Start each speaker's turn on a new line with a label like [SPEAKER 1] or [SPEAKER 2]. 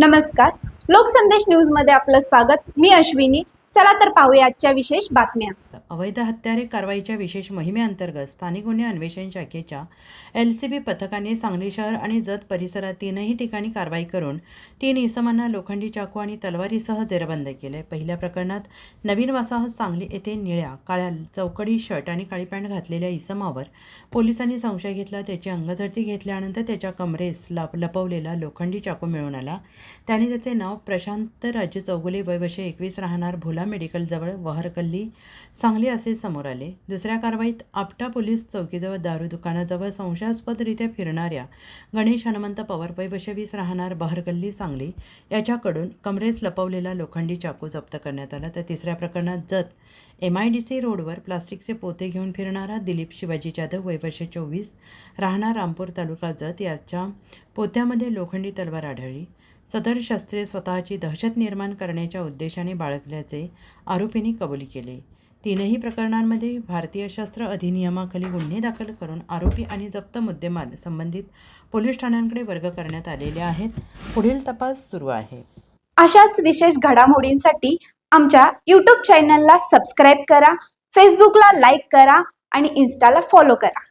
[SPEAKER 1] नमस्कार. लोकसंदेश न्यूजमध्ये आपलं स्वागत. मी अश्विनी. चला तर पाहूया आजच्या विशेष बातम्या.
[SPEAKER 2] अवैध हत्यारे कारवाईच्या विशेष मोहिमेअंतर्गत स्थानिक गुन्हे अन्वेषण शाखेच्या एल सी बी पथकाने सांगली शहर आणि जत परिसरात तीनही ठिकाणी कारवाई करून तीन इसमांना लोखंडी चाकू आणि तलवारीसह जेरबंद केले. पहिल्या प्रकरणात नवीन वसाहत सांगली येथे निळ्या काळ्या चौकडी शर्ट आणि काळी पॅन्ट घातलेल्या इसमावर पोलिसांनी संशय घेतला त्याची अंगझडती घेतल्यानंतर त्याच्या कमरेस लप लपवलेला लोखंडी चाकू मिळून आला. त्याने त्याचे नाव प्रशांत राजू चौगुले वय वर्षे एकवीस राहणार भुला मेडिकलजवळ वहरकल्ली सांगली असे समोर आले. दुसऱ्या कारवाईत आपटा पोलीस चौकीजवळ दारू दुकानाजवळ संशयास्पदरित्या फिरणाऱ्या गणेश हनुमंत पवार वय राहणार बहरकल्ली सांगली याच्याकडून कमरेस लपवलेला लोखंडी चाकू जप्त करण्यात आला. तर तिसऱ्या प्रकरणात Jath M I D C रोडवर प्लास्टिकचे पोते घेऊन फिरणारा दिलीप शिवाजी जाधव वय वर्ष चोवीस राहणार रामपूर तालुका जत याच्या पोत्यामध्ये लोखंडी तलवार आढळली. सदर शस्त्रे स्वतःची दहशत निर्माण करण्याच्या उद्देशाने बाळगल्याचे आरोपींनी कबुली केले. तीनही प्रकरणांमध्ये भारतीय शस्त्र अधिनियमाखाली गुन्हे दाखल करून आरोपी आणि जप्त मुद्देमाल संबंधित पोलीस ठाण्यांकडे वर्ग करण्यात आलेले आहेत. पुढील तपास सुरू आहे.
[SPEAKER 1] अशाच विशेष घडामोडींसाठी आमच्या यूट्यूब चॅनलला सबस्क्राईब करा फेसबुकला लाईक करा आणि इन्स्टाला फॉलो करा.